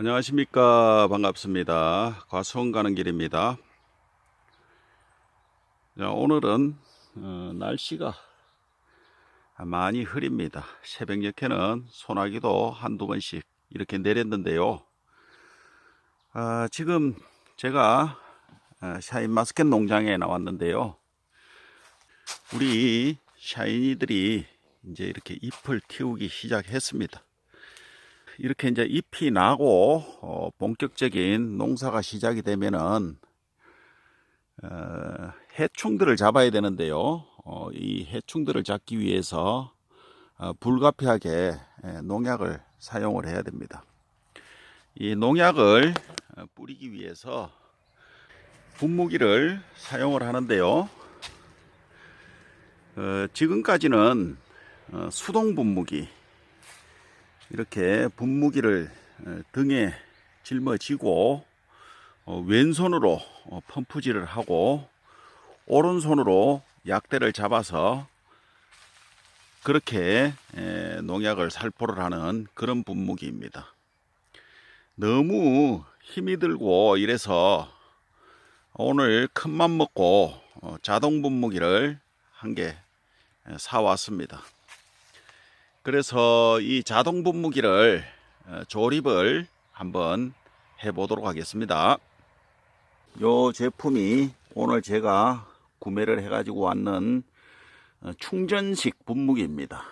안녕하십니까. 반갑습니다. 과수원 가는 길입니다. 자, 오늘은 어, 날씨가 많이 흐립니다. 새벽녘에는 소나기도 한두 번씩 이렇게 내렸는데요. 아, 지금 제가 아, 샤인 마스켓 농장에 나왔는데요. 우리 샤이니들이 이제 이렇게 잎을 틔우기 시작했습니다 이렇게 이제 잎이 나고 어, 본격적인 농사가 시작이 되면은 어, 해충들을 잡아야 되는데요. 어, 이 해충들을 잡기 위해서 어, 불가피하게 예, 농약을 사용을 해야 됩니다. 이 농약을 어, 뿌리기 위해서 분무기를 사용을 하는데요. 어, 지금까지는 어, 수동 분무기 이렇게 분무기를 어, 등에 짊어지고 어, 왼손으로 어, 펌프질을 하고 오른손으로 약대를 잡아서 그렇게 에, 농약을 살포를 하는 그런 분무기입니다. 너무 힘이 들고 이래서 오늘 큰 맘 먹고 어, 자동 분무기를 한 개 사왔습니다. 그래서 이 자동 분무기를 어, 조립을 한번 해 보도록 하겠습니다. 요 제품이 오늘 제가 구매를 해 가지고 왔는 어, 충전식 분무기입니다.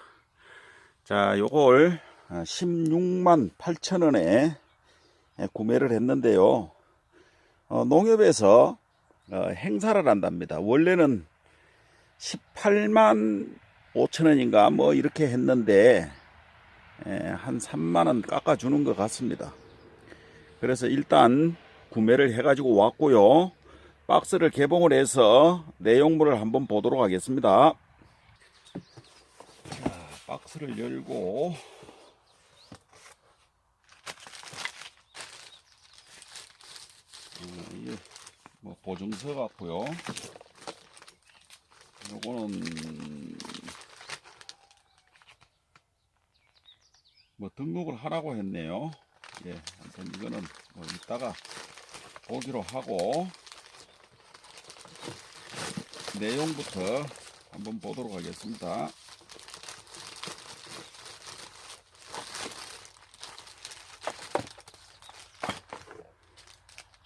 자, 요걸 16만 8천 원에 구매를 했는데요. 어, 농협에서 어, 행사를 한답니다. 원래는 18만 5천 원인가 뭐 이렇게 했는데 에, 한 3만 원 깎아주는 것 같습니다. 그래서 일단 구매를 해가지고 왔고요. 박스를 개봉을 해서 내용물을 한번 보도록 하겠습니다. 자, 박스를 열고 어, 이게 뭐 보증서 같고요. 요거는 뭐 등록을 하라고 했네요. 예, 아무튼 이거는 뭐 이따가 보기로 하고 내용부터 한번 보도록 하겠습니다.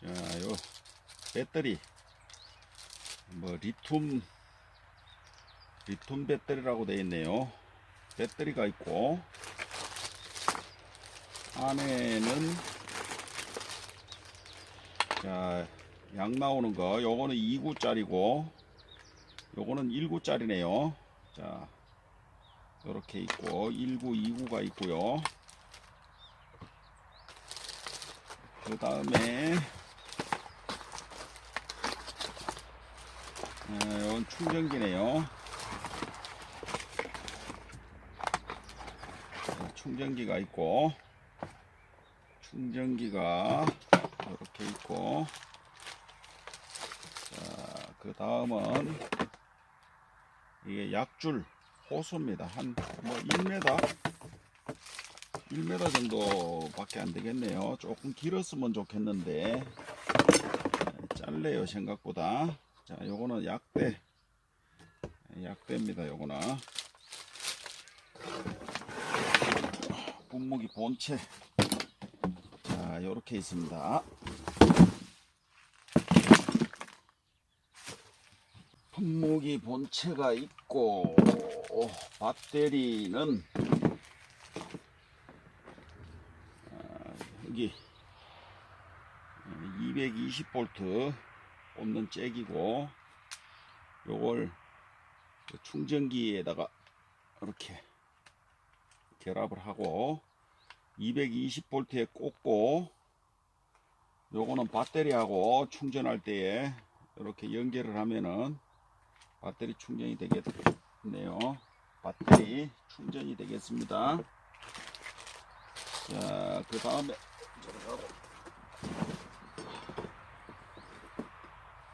자, 요 배터리 뭐 리튬 리튬 배터리라고 되어 있네요. 배터리가 있고 안에는 자, 양 나오는 거 요거는 2구짜리고 요거는 1구짜리네요. 자, 요렇게 있고 1구, 2구가 있고요. 그 다음에 아, 이건 충전기네요. 자, 충전기가 있고 충전기가 이렇게 있고 자, 그 다음은 이게 약줄 호수입니다. 한 뭐 1m 1m 정도 밖에 안 되겠네요. 조금 길었으면 좋겠는데 에, 짧네요 생각보다. 자, 요거는 약대 약대입니다. 요거는 분무기 본체 자, 요렇게 있습니다. 분무기 본체가 있고 배터리는 아, 여기 220V 꽂는 잭이고 요걸 그 충전기에다가 이렇게 결합을 하고 220V에 꽂고 요거는 배터리하고 충전할 때에 이렇게 연결을 하면은 배터리 충전이 되겠네요. 배터리 충전이 되겠습니다. 자, 그 다음에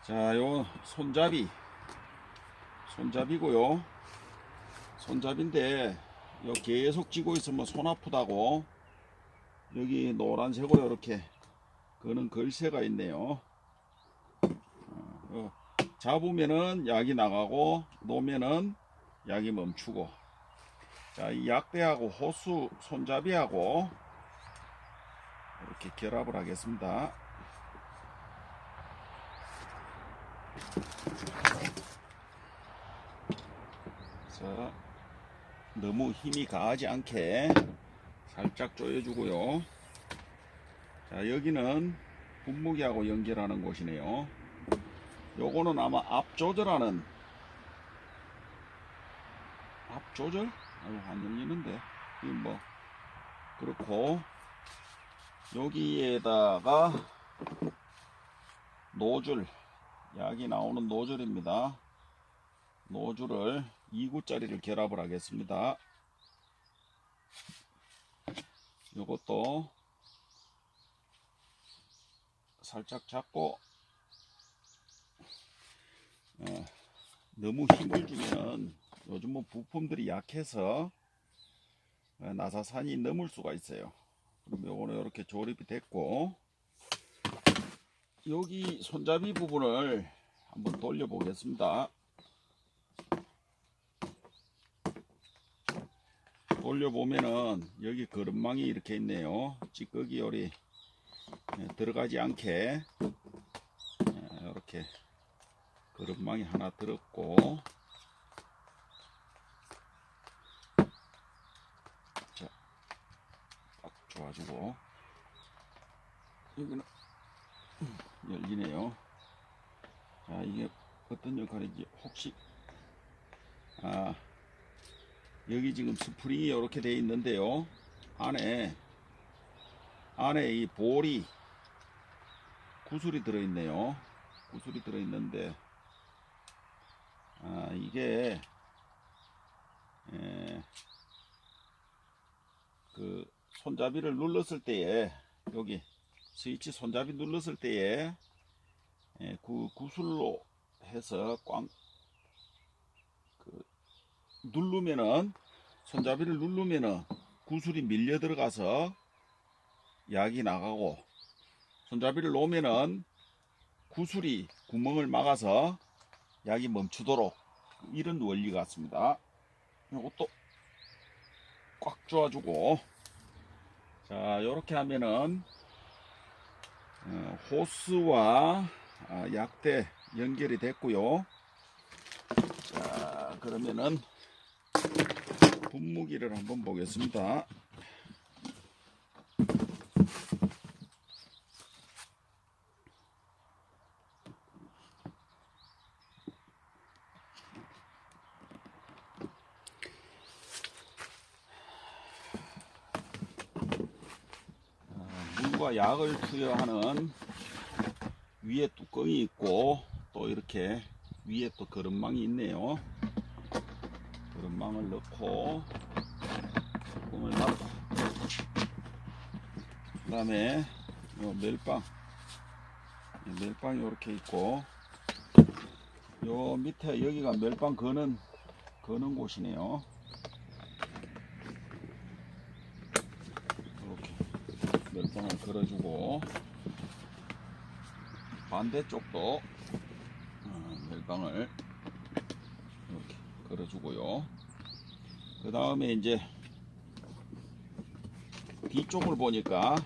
자, 요 손잡이 손잡이고요. 손잡인데 요 계속 쥐고 있으면 손 아프다고 여기 노란색으로 이렇게 그는 글씨가 있네요. 어, 어, 잡으면은 약이 나가고 놓으면은 약이 멈추고 자, 이 약대하고 호수 손잡이하고 이렇게 결합을 하겠습니다. 자, 너무 힘이 가하지 않게 살짝 조여주고요. 자, 여기는 분무기하고 연결하는 곳이네요. 요거는 아마 앞 조절하는 앞 조절? 아유, 안 열리는데. 이 뭐, 그렇고, 여기에다가 노즐, 약이 나오는 노즐입니다. 노즐을 2구짜리를 결합을 하겠습니다. 요것도 살짝 잡고 어, 너무 힘을 주면 요즘 뭐 부품들이 약해서 어, 나사산이 넘을 수가 있어요. 그럼 요거는 이렇게 조립이 됐고 여기 손잡이 부분을 한번 돌려 보겠습니다. 돌려보면은 여기 거름망이 이렇게 있네요. 찌꺼기 요리 예, 들어가지 않게 예, 이렇게 거름망이 하나 들었고 자, 딱 좋아지고 여기는 열리네요. 자, 이게 어떤 역할인지 혹시 아 여기 지금 스프링이 이렇게 되어 있는데요. 안에 안에 이 볼이 구슬이 들어 있네요. 구슬이 들어 있는데 아 이게 에, 그 손잡이를 눌렀을 때에 여기 스위치 손잡이 눌렀을 때에 에, 그 구슬로 해서 꽝 그, 누르면은 손잡이를 누르면은 구슬이 밀려 들어가서 약이 나가고 손잡이를 놓으면은 구슬이 구멍을 막아서 약이 멈추도록 이런 원리 같습니다. 이것도 꽉 조아주고 자 이렇게 하면은 어, 호스와 아, 약대 연결이 됐고요. 자 그러면은 분무기를 한번 보겠습니다. 아, 물과 약을 투여하는 위에 뚜껑이 있고 또 이렇게 위에 또 거름망이 있네요. 거름망을 넣고 뚜껑을 닫고 그 다음에 요 멜빵 이 멜빵이 이렇게 있고 요 밑에 여기가 멜빵 거는 거는 곳이네요. 이렇게 멜빵을 걸어주고 반대쪽도 어, 멜빵을 이렇게 걸어주고요. 그 다음에 이제 뒤쪽을 보니까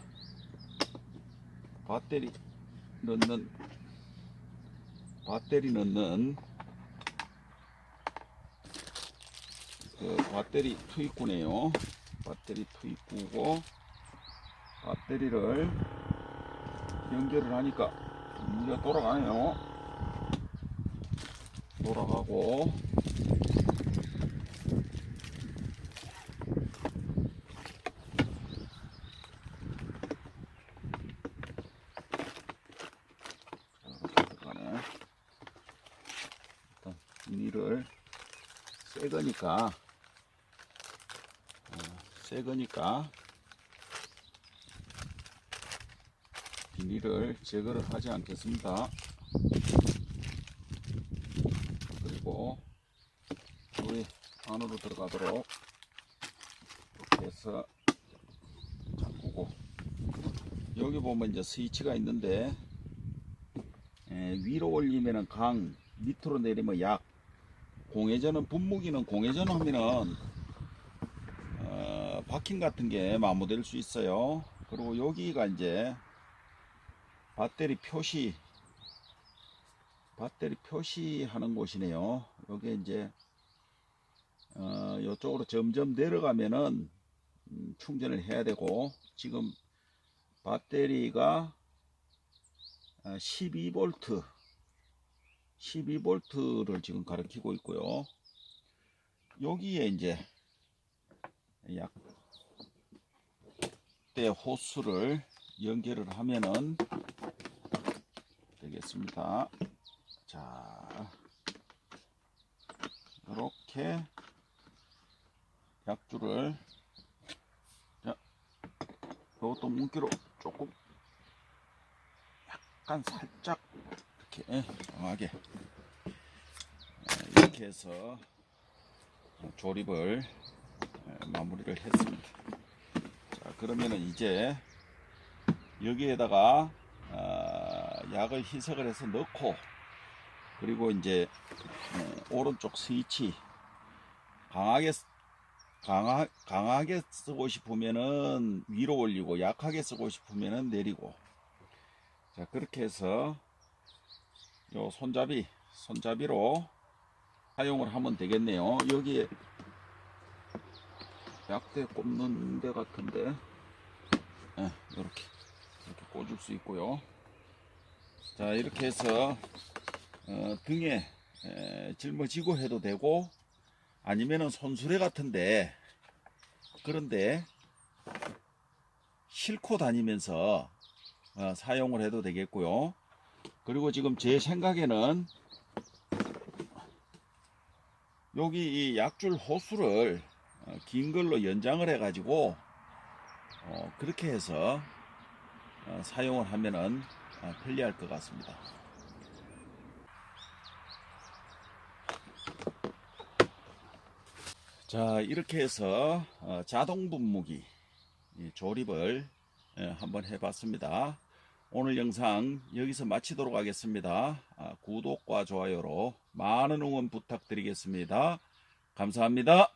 배터리 넣는 배터리 넣는 그 배터리 투입구네요. 배터리 투입구고 배터리를 연결을 하니까 이게 돌아가네요. 돌아가고 자, 이렇게 들어가네. 비닐을 새 거니까 어, 새 거니까 비닐을 제거를 하지 않겠습니다. 그리고 여기 안으로 들어가도록 이렇게 해서 잠그고 여기 보면 이제 스위치가 있는데 에, 위로 올리면은 강, 밑으로 내리면 약. 공회전은 분무기는 공회전 하면은 어, 바킹 같은 게 마모될 수 있어요. 그리고 여기가 이제 배터리 표시 배터리 표시하는 곳이네요. 여기 이제 어, 이쪽으로 점점 내려가면은 음, 충전을 해야 되고 지금 배터리가 12V 12V를 지금 가리키고 있고요. 여기에 이제 약대 호스를 연결을 하면은 되겠습니다. 자, 이렇게 약줄을 자, 이것도 문기로 조금 약간 살짝 이렇게 강하게 이렇게 해서 조립을 마무리를 했습니다. 자, 그러면은 이제 여기에다가 아, 약을 희석을 해서 넣고 그리고 이제 어, 오른쪽 스위치 강하게 쓰- 강하, 강하게 쓰고 싶으면은 위로 올리고 약하게 쓰고 싶으면은 내리고 자 그렇게 해서 요 손잡이 손잡이로 사용을 하면 되겠네요 여기에 약대 꼽는 데 같은데 예, 이렇게 이렇게 꽂을 수 있고요 자 이렇게 해서 어, 등에 에, 짊어지고 해도 되고 아니면은 손수레 같은데 그런데 싣고 다니면서 어, 사용을 해도 되겠고요. 그리고 지금 제 생각에는 여기 이 약줄 호수를 어, 긴 걸로 연장을 해 가지고 어, 그렇게 해서 어, 사용을 하면은 어, 편리할 것 같습니다. 자 이렇게 해서 어, 자동 분무기 이 조립을 예, 한번 해 봤습니다. 오늘 영상 여기서 마치도록 하겠습니다. 아, 구독과 좋아요로 많은 응원 부탁드리겠습니다. 감사합니다.